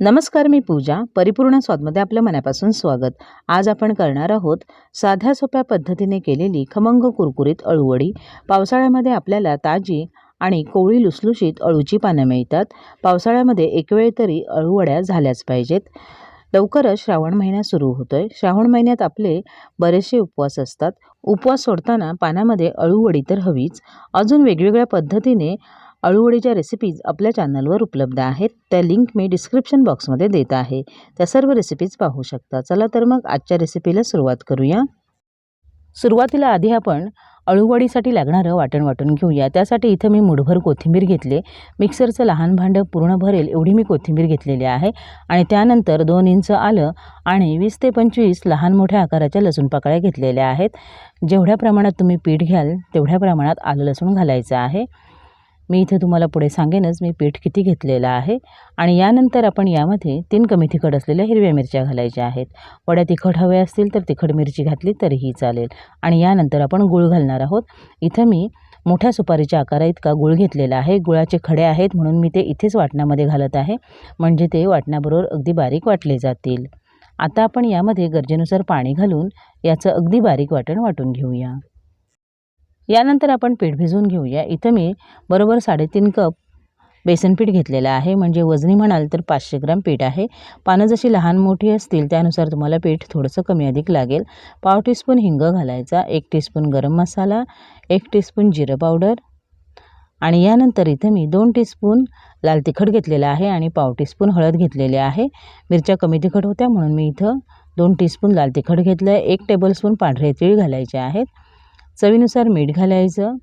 नमस्कार मी पूजा परिपूर्ण स्वादमध्ये आपल्या मनापासून स्वागत. आज आपण करणार आहोत साध्या सोप्या पद्धतीने केलेली खमंग कुरकुरीत अळूवडी. पावसाळ्यामध्ये आपल्याला ताजी आणि कोवळी लुसलुशीत अळूची पानं मिळतात. पावसाळ्यामध्ये एक वेळ तरी अळूवड्या झाल्याच पाहिजेत. लवकरच श्रावण महिना सुरू होतोय. श्रावण महिन्यात आपले बरेचसे उपवास असतात. उपवास सोडताना पानामध्ये अळूवडी तर हवीच. अजून वेगवेगळ्या पद्धतीने अळूवडीच्या रेसिपीज आपल्या चॅनलवर उपलब्ध आहेत. त्या लिंक मी डिस्क्रिप्शन बॉक्समध्ये देत आहे. त्या सर्व रेसिपीज पाहू शकता. चला तर मग आजच्या रेसिपीला सुरुवात करूया. सुरुवातीला आधी आपण अळूवडीसाठी लागणारं वाटण वाटून घेऊया. त्यासाठी इथं मी मुठभर कोथिंबीर घेतले. मिक्सरचं लहान भांडं पूर्ण भरेल एवढी मी कोथिंबीर घेतलेली आहे. आणि त्यानंतर दोन इंच आलं आणि वीस ते पंचवीस लहान मोठ्या आकाराच्या लसूण पाकळ्या घेतलेल्या आहेत. जेवढ्या प्रमाणात तुम्ही पीठ घ्याल तेवढ्या प्रमाणात आलं लसूण घालायचं आहे. मी इथे तुम्हाला पुढे सांगेनच मी पीठ किती घेतलेलं आहे आणि यानंतर आपण यामध्ये तीन कमी तिखट असलेल्या हिरव्या मिरच्या घालायच्या आहेत. वड्या तिखट हव्या असतील तर तिखट मिरची घातली तरीही चालेल. आणि यानंतर आपण गुळ घालणार आहोत. इथं मी मोठ्या सुपारीच्या आकारा इतका गुळ घेतलेला आहे. गुळाचे खडे आहेत म्हणून मी ते इथेच वाटणामध्ये घालत आहे. म्हणजे ते वाटण्याबरोबर अगदी बारीक वाटले जातील. आता आपण यामध्ये गरजेनुसार पाणी घालून याचं अगदी बारीक वाटण वाटून घेऊया. यानंतर आपण पीठ भिजवून घेऊया. इथं मी बरोबर साडेतीन कप बेसन पीठ घेतलेलं आहे. म्हणजे वजनी म्हणाल तर पाचशे ग्राम पीठ आहे. पानं जशी लहान मोठी असतील त्यानुसार तुम्हाला पीठ थोडंसं कमी अधिक लागेल. पाव टीस्पून हिंग घालायचा एक टीस्पून गरम मसाला एक टीस्पून जिरं पावडर आणि यानंतर इथं मी दोन टीस्पून लाल तिखट घेतलेलं आहे आणि पाव टीस्पून हळद घेतलेली आहे. मिरच्या कमी तिखट होत्या म्हणून मी इथं दोन टीस्पून लाल तिखट घेतलं आहे एक टेबलस्पून पांढरे तीळ घालायचे आहेत. चवीनुसार मीठ घालायचं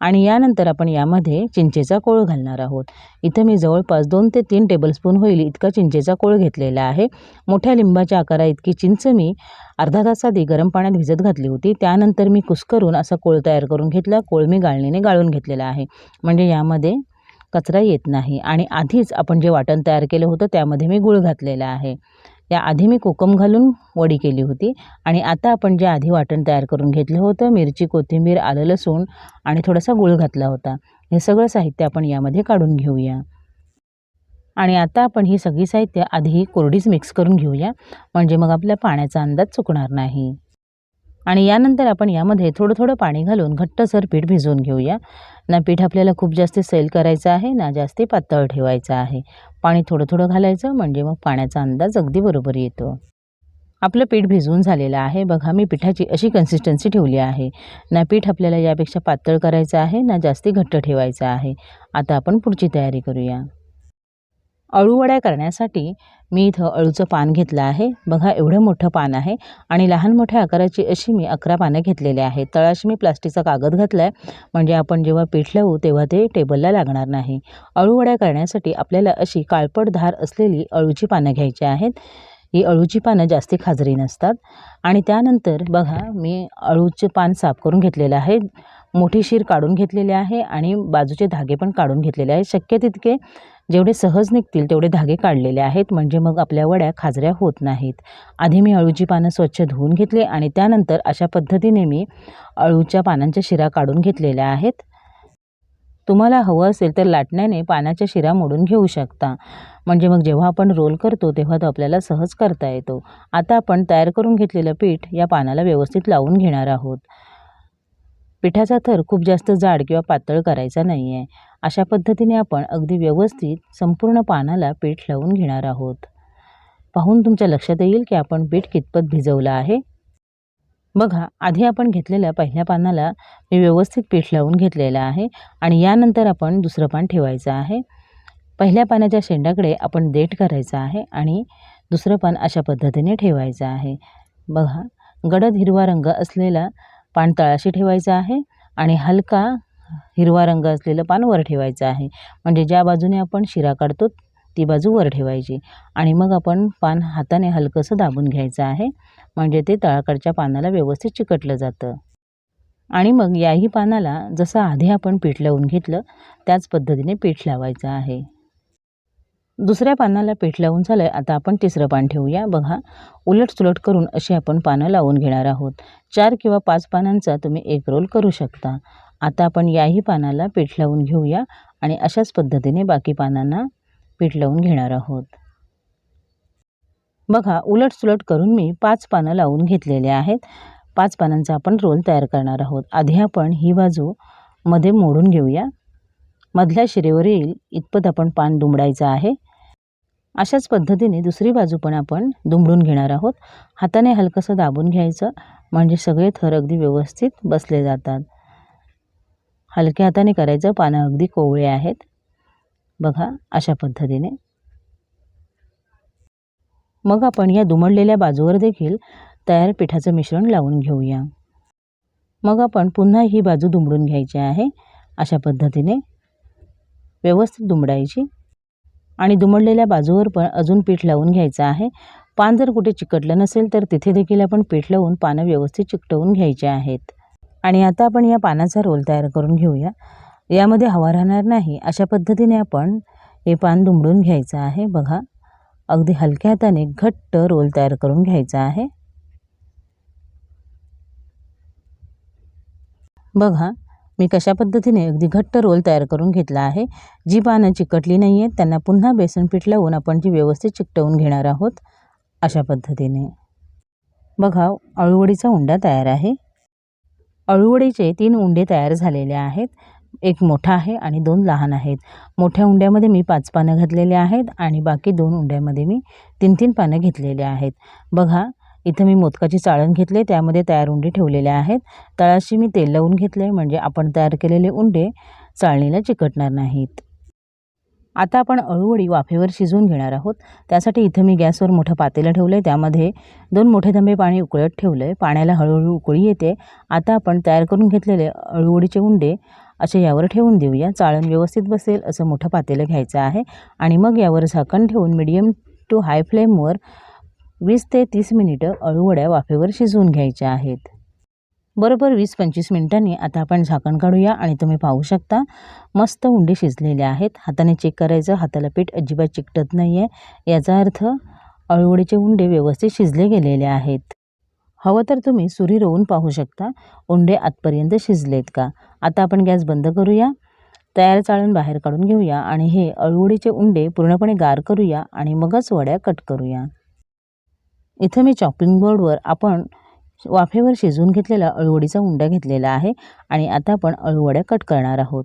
आणि यानंतर आपण यामध्ये चिंचेचा कोळ घालणार आहोत. इथं मी जवळपास दोन ते तीन टेबलस्पून होईल इतका चिंचेचा कोळ घेतलेला आहे. मोठ्या लिंबाच्या आकारा इतकी चिंच मी अर्धा तास आधी गरम पाण्यात भिजत घातली होती. त्यानंतर मी कुस्करून असा कोळ तयार करून घेतला. कोळ मी गाळणीने गाळून घेतलेला आहे. म्हणजे यामध्ये कचरा येत नाही. आणि आधीच आपण जे वाटण तयार केलं होतं त्यामध्ये मी गूळ घातलेला आहे. या आधी मी कोकम घालून वडी केली होती. आणि आता आपण जे आधी वाटण तयार करून घेतलं होतं मिरची कोथिंबीर आलं लसूण आणि थोडासा गूळ घातला होता. हे सगळं साहित्य आपण यामध्ये काढून घेऊया. आणि आता आपण ही सगळी साहित्य आधी कोरडीच मिक्स करून घेऊया. म्हणजे मग आपल्या पाण्याचा अंदाज चुकणार नाही. आणि यानंतर आपण यामध्ये थोडं थोडं पाणी घालून घट्टसर पीठ भिजवून घेऊया. ना पीठ आपल्याला खूप जास्त सैल करायचं आहे ना जास्ती पातळ ठेवायचं आहे. पाणी थोडं थोडं घालायचं म्हणजे मग पाण्याचा अंदाज अगदी बरोबर येतो. आपलं पीठ भिजवून झालेलं आहे. बघा मी पिठाची अशी कन्सिस्टन्सी ठेवली आहे. ना पीठ आपल्याला यापेक्षा पातळ करायचं आहे ना जास्ती घट्ट ठेवायचं आहे. आता आपण पुढची तयारी करूया. अळूवड्या करण्यासाठी मी इथं अळूचं पान घेतलं आहे. बघा एवढं मोठं पान आहे आणि लहान मोठ्या आकाराची अशी मी अकरा पानं घेतलेली आहेत. तळाशी मी प्लास्टिकचा कागद घातला आहे म्हणजे आपण जेव्हा पीठ लावू तेव्हा ते टेबलला लागणार नाही. अळूवड्या करण्यासाठी आपल्याला अशी काळपट धार असलेली अळूची पानं घ्यायची आहेत. ही अळूची पानं जास्ती खाजरी नसतात. आणि त्यानंतर बघा मी अळूचे पान साफ करून घेतलेलं आहे. मोठी शीर काढून घेतलेली आहे आणि बाजूचे धागे पण काढून घेतलेले आहेत. शक्य तितके जेवढे सहज निघतील तेवढे धागे काढलेले आहेत. म्हणजे मग आपल्या वड्या खाजऱ्या होत नाहीत. आधी मी अळूची पानं स्वच्छ धुवून घेतले आणि त्यानंतर अशा पद्धतीने मी अळूच्या पानांच्या शिरा काढून घेतलेल्या आहेत. तुम्हाला हवं असेल तर लाटण्याने पानाच्या शिरा मोडून घेऊ शकता. म्हणजे मग जेव्हा आपण रोल करतो तेव्हा तो आपल्याला सहज करता येतो. आता आपण तयार करून घेतलेलं पीठ या पानाला व्यवस्थित लावून घेणार आहोत. पिठाचा थर खूप जास्त जाड किंवा पातळ करायचा नाही आहे अशा पद्धतीने आपण अगदी व्यवस्थित संपूर्ण पानाला पीठ लावून घेणार आहोत. पाहून तुमच्या लक्षात येईल की आपण पीठ कितपत भिजवलं आहे. बघा आधी आपण घेतलेल्या पहिल्या पानाला मी व्यवस्थित पीठ लावून घेतलेलं आहे आणि यानंतर आपण दुसरं पान ठेवायचं आहे. पहिल्या पानाच्या शेंडाकडे आपण देठ करायचं आहे आणि दुसरं पान अशा पद्धतीने ठेवायचं आहे. बघा गडद हिरवा रंग असलेला पान तळाशी ठेवायचं आहे आणि हलका हिरवा रंग असलेलं पान वर ठेवायचं आहे. म्हणजे ज्या बाजूने आपण शिरा काढतो ती बाजू वर ठेवायची आणि मग आपण पान हाताने हलकंसं दाबून घ्यायचं आहे. म्हणजे ते तळाकडच्या पानाला व्यवस्थित चिकटलं जातं. आणि मग याही पानाला जसं आधी आपण पीठ लावून घेतलं त्याच पद्धतीने पीठ लावायचं आहे. दुसऱ्या पानाला पीठ लावून झालं आता आपण तिसरं पान ठेवूया. बघा उलटसुलट करून अशी आपण पानं लावून घेणार आहोत. चार किंवा पाच पानांचा तुम्ही एक रोल करू शकता. आता आपण याही पानाला पीठ लावून घेऊया आणि अशाच पद्धतीने बाकी पानांना पीठ लावून घेणार आहोत. बघा उलटसुलट करून मी पाच पानं लावून घेतलेले आहेत. पाच पानांचा आपण रोल तयार करणार आहोत. आधी आपण ही बाजू मध्ये मोडून घेऊया. मधल्या शिरेवर येईल इतपत आपण पान दुमडायचं आहे. अशाच पद्धतीने दुसरी बाजू पण आपण दुमडून घेणार आहोत. हाताने हलकंसं दाबून घ्यायचं म्हणजे सगळे थर अगदी व्यवस्थित बसले जातात. हलक्या हाताने करायचं पानं अगदी कोवळे आहेत. बघा अशा पद्धतीने. मग आपण या दुमडलेल्या बाजूवर देखील तयार पिठाचं मिश्रण लावून घेऊया. मग आपण पुन्हा ही बाजू दुमडून घ्यायची आहे. अशा पद्धतीने व्यवस्थित दुमडायची. आणि दुमडलेल्या बाजूवर पण अजून पीठ लावून घ्यायचं आहे. पान जर कुठे चिकटलं नसेल तर तिथे देखील आपण पीठ लावून पानं व्यवस्थित चिकटवून घ्यायचे आहेत. आणि आता आपण या पानाचा रोल तयार करून घेऊया. यामध्ये हवा राहणार नाही. अशा पद्धतीने आपण हे पान दुमडून घ्यायचं आहे. बघा. अगदी हलक्या हाताने घट्ट रोल तयार करून घ्यायचा आहे. बघा मी कशा पद्धतीने अगदी घट्ट रोल तयार करून घेतला आहे. जी पानं चिकटली नाही आहेत त्यांना पुन्हा बेसन पीठ लावून आपण जी व्यवस्थित चिकटवून घेणार आहोत अशा पद्धतीने. बघा अळूवडीचा उंडा तयार आहे. अळूवडीचे तीन उंडे तयार झालेले आहेत. एक मोठा आहे आणि दोन लहान आहेत. मोठ्या उंड्यामध्ये मी पाच पानं घातलेले आहेत आणि बाकी दोन उंड्यामध्ये मी तीन तीन पानं घेतलेले आहेत. बघा इथं मी मोदकाची चाळण घेतले त्यामध्ये तयार उंडे ठेवलेले आहेत. तळाशी मी तेल लावून घेतले म्हणजे आपण तयार केलेले उंडे चाळणीला चिकटणार नाहीत. आता आपण अळूवडी वाफेवर शिजवून घेणार आहोत. त्यासाठी इथं मी गॅसवर मोठं पातेलं ठेवलं आहे त्यामध्ये दोन मोठे थंबे पाणी उकळत ठेवलं आहे पाण्याला हळूहळू उकळी येते. आता आपण तयार करून घेतलेले अळूवडीचे उंडे असे यावर ठेवून देऊया. चाळण व्यवस्थित बसेल असं मोठं पातेलं घ्यायचं आहे. आणि मग यावर झाकण ठेवून मिडियम टू हाय फ्लेमवर वीस ते तीस मिनिटं अळूवड्या वाफेवर शिजवून घ्यायच्या आहेत. बरोबर वीस पंचवीस मिनिटांनी आता आपण झाकण काढूया आणि तुम्ही पाहू शकता मस्त उंडे शिजलेले आहेत. हाताने चेक करायचं हाताला पीठ अजिबात चिकटत नाही आहे याचा अर्थ अळूवडीचे उंडे व्यवस्थित शिजले गेलेले आहेत. हवं तर तुम्ही सुरी रोवून पाहू शकता. उंडे आतपर्यंत शिजलेत का? आता आपण गॅस बंद करूया. तयार चाळून बाहेर काढून घेऊया आणि हे अळूवडीचे उंडे पूर्णपणे गार करूया आणि मगच वड्या कट करूया. इथं मी चॉपिंग बोर्डवर आपण वाफेवर शिजवून घेतलेला अळूवडीचा उंडा घेतलेला आहे आणि आता आपण अळूवड्या कट करणार आहोत.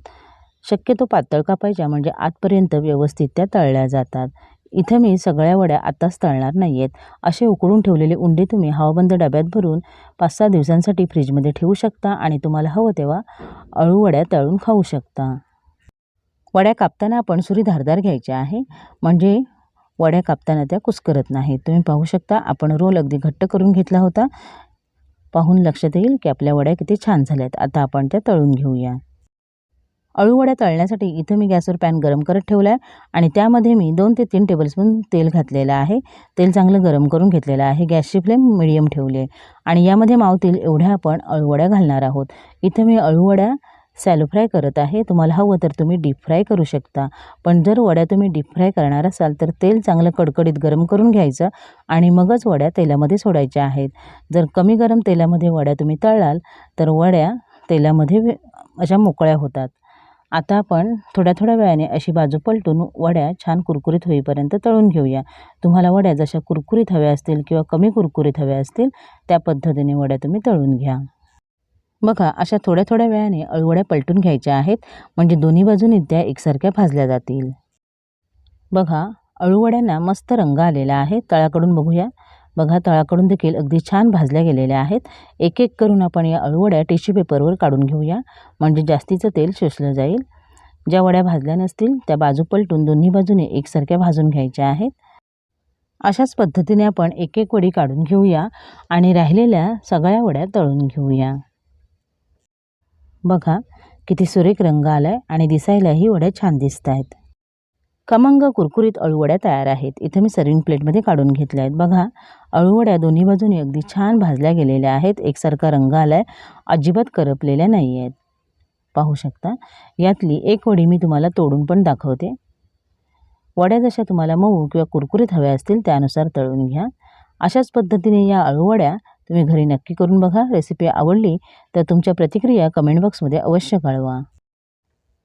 शक्यतो पातळ कापायच्या म्हणजे आतपर्यंत व्यवस्थित त्या तळल्या जातात. इथं मी सगळ्या वड्या आत्ताच तळणार नाही आहेत असे उकळून ठेवलेले उंडे तुम्ही हवाबंद डब्यात भरून पाच सहा दिवसांसाठी फ्रीजमध्ये ठेवू शकता आणि तुम्हाला हवं तेव्हा अळूवड्या तळून खाऊ शकता. वड्या कापताना आपण सुरी धारदार घ्यायच्या आहे. म्हणजे वड्या कापताना त्या कुस्करत नाहीत. तुम्ही पाहू शकता आपण रोल अगदी घट्ट करून घेतला होता. पाहून लक्षात येईल की आपल्या वड्या किती छान झाल्यात. आता आपण त्या तळून घेऊया. अळूवड्या तळण्यासाठी इथं मी गॅसवर पॅन गरम करत ठेवला आहे आणि त्यामध्ये मी दोन ते तीन टेबलस्पून तेल घातलेलं आहे. तेल चांगलं गरम करून घेतलेलं आहे. गॅसची फ्लेम मिडियम ठेवली आहे. आणि यामध्ये मावतील एवढ्या आपण अळूवड्या घालणार आहोत. इथं मी अळूवड्या सॅलो फ्राय करत आहे. तुम्हाला हवं तर तुम्ही डीप फ्राय करू शकता. पण जर वड्या तुम्ही डीप फ्राय करणार असाल तर तेल चांगलं कडकडीत गरम करून घ्यायचं आणि मगच वड्या तेलामध्ये सोडायच्या आहेत. जर कमी गरम तेलामध्ये वड्या तुम्ही तळाल तर वड्या तेलामध्ये अशा मोकळ्या होतात. आता आपण थोड्या थोड्या वेळाने अशी बाजू पलटून वड्या छान कुरकुरीत होईपर्यंत तळून घेऊया. तुम्हाला वड्या जशा कुरकुरीत हव्या असतील किंवा कमी कुरकुरीत हव्या असतील त्या पद्धतीने वड्या तुम्ही तळून घ्या. बघा अशा थोड्या थोड्या वेळाने अळूवड्या पलटून घ्यायच्या आहेत म्हणजे दोन्ही बाजूनी त्या एकसारख्या भाजल्या जातील. बघा अळूवड्यांना मस्त रंग आलेला आहे. तळाकडून बघूया. बघा तळाकडून देखील अगदी छान भाजल्या गेलेल्या आहेत. एक एक करून आपण या अळूवड्या टिश्यू पेपरवर काढून घेऊया. म्हणजे जास्तीचं तेल शोषलं जाईल. ज्या वड्या भाजल्या नसतील त्या बाजू पलटून दोन्ही बाजूने एकसारख्या भाजून घ्यायच्या आहेत. अशाच पद्धतीने आपण एक एक वडी काढून घेऊया आणि राहिलेल्या सगळ्या वड्या तळून घेऊया. बघा किती सुरेख रंग आला आहे आणि दिसायलाही वड्या छान दिसत आहेत खमंग कुरकुरीत अळूवड्या तयार आहेत. इथे मी सर्विंग प्लेटमध्ये काढून घेतल्या आहेत. बघा अळूवड्या दोन्ही बाजूनी अगदी छान भाजल्या गेलेल्या आहेत. एकसारखा रंग आला आहे अजिबात करपलेल्या नाही आहेत पाहू शकता? यातली एक वडी मी तुम्हाला तोडून पण दाखवते. वड्या जशा तुम्हाला मऊ किंवा कुरकुरीत हव्या असतील त्यानुसार तळून घ्या. अशाच पद्धतीने या अळूवड्या तुम्ही घरी नक्की करून बघा. रेसिपी आवडली तर तुमच्या प्रतिक्रिया कमेंट बॉक्समध्ये अवश्य कळवा.